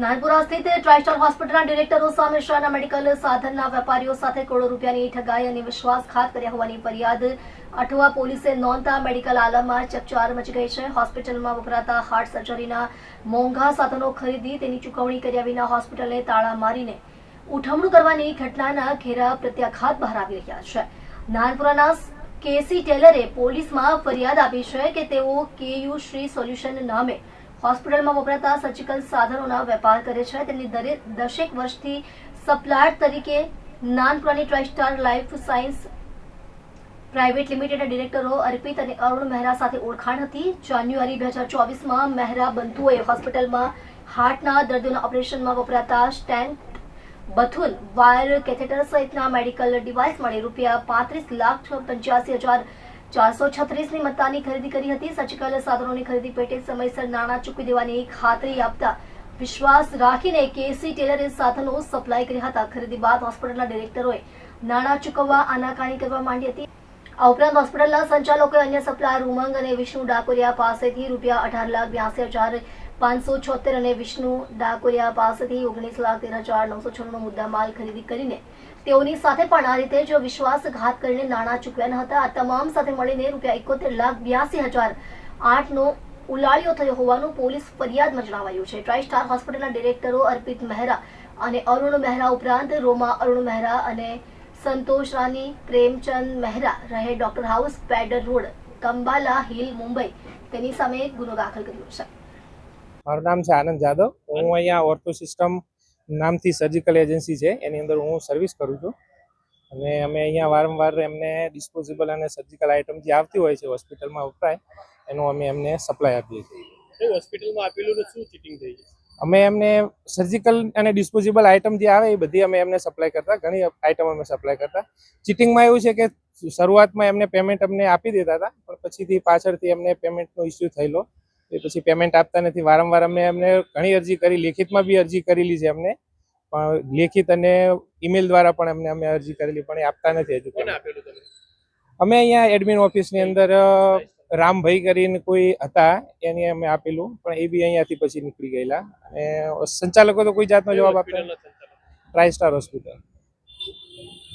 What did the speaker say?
નાનપુરા સ્થિત ટ્રાઇસ્ટાર હોસ્પિટલના ડિરેક્ટરો સામે શાળાના મેડિકલ સાધનના વેપારીઓ સાથે કરોડો રૂપિયાની ઠગાઈ અને વિશ્વાસઘાત કર્યા હોવાની ફરિયાદ. અઠવા પોલીસે નોંધતા મેડિકલ આલમમાં ચકચાર મચી ગઈ છે. હોસ્પિટલમાં વપરાતા હાર્ટ સર્જરીના મોંઘા સાધનો ખરીદી તેની ચૂકવણી કર્યા વિના હોસ્પિટલને તાળા મારીને ઉઠમણું કરવાની ઘટનાના ઘેરા પ્રત્યાઘાત બહાર આવી રહ્યા છે. નાનપુરાના કેસી ટેલરે પોલીસમાં ફરિયાદ આપી છે કે તેઓ કેયુ શ્રી સોલ્યુશન નામે હોસ્પિટલમાં વપરાતા સર્જિકલ સાધનોના વેપાર કરે છે. તેમની દરેક વર્ષથી સપ્લાયર તરીકે નાનપુરાની ટ્રાઇસ્ટાર લાઈફ સાયન્સ પ્રાઇવેટ લિમિટેડના ડિરેક્ટરો અર્પિત અને અરુણ મહેરા સાથે ઓળખાણ હતી. જાન્યુઆરી બે હજાર ચોવીસમાં મહેરા બંધુઓએ હોસ્પિટલમાં હાર્ટના દર્દીઓના ઓપરેશનમાં વપરાતા સ્ટેન્ટ બથુન વાયર કેથેટર સહિતના મેડિકલ ડિવાઇસ મળી રૂપિયા પાંત્રીસ લાખ પંચ્યાસી હજાર ચારસો સાધનો સપ્લાય કર્યા હતા. ખરીદી બાદ હોસ્પિટલના ડિરેક્ટરોએ નાણાં ચૂકવવા આનાકાની કરવા માંડી હતી. આ ઉપરાંત હોસ્પિટલના સંચાલકોએ અન્ય સપ્લાયર ઉમંગ અને વિષ્ણુ ડાકોરિયા પાસેથી રૂપિયા અઢાર લાખ બ્યાસી હજાર પાંચસો છોતેર અને વિષ્ણુ ડાકોરિયા પાસેથી ઓગણીસ લાખ તેર હજાર નવસો છન્નુંનો મુદ્દા માલ ખરીદી કરીને તેઓની સાથે પણ આ રીતે જો વિશ્વાસઘાત કરીને નાણાં ચૂકવ્યા હતા. આ તમામ સાથે મળીને રૂપિયા એકોતેર લાખ બ્યાસી હજાર આઠનો ઉલાળ્યો થયો હોવાનું પોલીસ ફરિયાદમાં જણાવાયું છે. ટ્રાઇસ્ટાર હોસ્પિટલના ડિરેક્ટરો અર્પિત મહેરા અને અરુણ મહેરા ઉપરાંત રોમા અરુણ મહેરા અને સંતોષ રાની, પ્રેમચંદ મહેરા રહે doctor house Peddar road, Kambala hill, Mumbai. તેની સામે ગુનો દાખલ કર્યો છે. મારું નામ છે આનંદ જાદવ. હું અહીંયા ઓર્થો સિસ્ટમ નામથી સર્જિકલ એજન્સી છે. એની અંદર હું સર્વિસ કરું છું. અને અમે અહીંયા વારંવાર એમને ડિસ્પોઝેબલ અને સર્જિકલ આઇટમ જે આવતી હોય છે હોસ્પિટલમાં વપરાય એનું અમે એમને સપ્લાય આપીએ છીએ. હોસ્પિટલમાં આપેલું શું ચીટિંગ થઈ છે અમે એમને સર્જિકલ અને ડિસ્પોઝેબલ આઇટમ જે આવે એ બધી અમે એમને સપ્લાય કરતા ઘણી આઇટમ અમે સપ્લાય કરતા. ચીટિંગમાં એવું છે કે શરૂઆતમાં એમને પેમેન્ટ અમને આપી દેતા હતા પણ પછીથી પાછળથી એમને પેમેન્ટનો ઇસ્યુ થયેલો. એ પછી પેમેન્ટ આપતા નથી. વારંવાર અમે એમને ઘણી અરજી કરી લેખિતમાં બી અરજી કરેલી છે અમને પણ લેખિત અને ઈમેલ દ્વારા પણ એમને અમે અરજી કરેલી પણ એ આપતા નથી હજુ અમે અહીંયા એડમિન ઓફિસની અંદર રામભાઈ કરીને કોઈ હતા એની અમે આપેલું પણ એ બી અહીંયાથી પછી નીકળી ગયેલા. અને સંચાલકો તો કોઈ જાતનો જવાબ આપતા ટ્રાય સ્ટાર હોસ્પિટલ